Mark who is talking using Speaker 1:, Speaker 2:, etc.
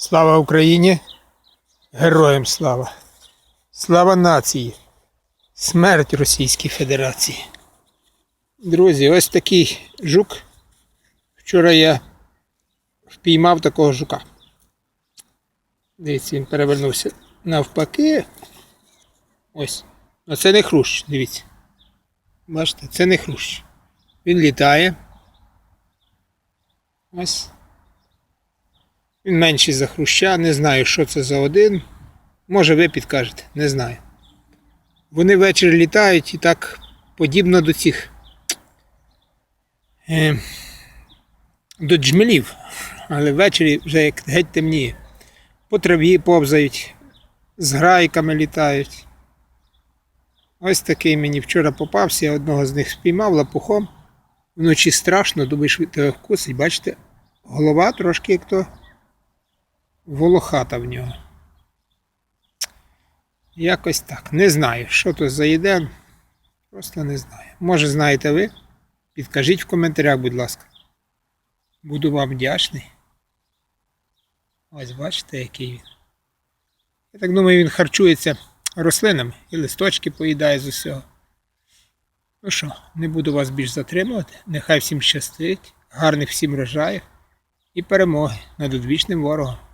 Speaker 1: Слава Україні! Героям слава! Слава нації! Смерть Російській Федерації! Друзі, ось такий жук. Вчора я впіймав такого жука. Дивіться, він перевернувся навпаки. Ось. Ну це не хрущ, дивіться. Бачите, це не хрущ. Він літає. Ось. Він менший за хруща, не знаю, що це за один. Може ви підкажете, не знаю. Вони ввечері літають і так подібно до цих. Е, до джмелів. Але ввечері вже як геть темніє. По траві повзають, з грайками літають. Ось такий мені вчора попався, я одного з них спіймав лапухом. Вночі страшно, думаєш, тебе вкусить, бачите, голова трошки як то волохата в нього. Якось так. Не знаю, що то за їде. Просто не знаю. Може, знаєте ви? Підкажіть в коментарях, будь ласка. Буду вам вдячний. Ось бачите, який він. Я так думаю, він харчується рослинами і листочки поїдає з усього. Ну що, не буду вас більш затримувати. Нехай всім щастить, гарних всім врожаїв і перемоги над одвічним ворогом.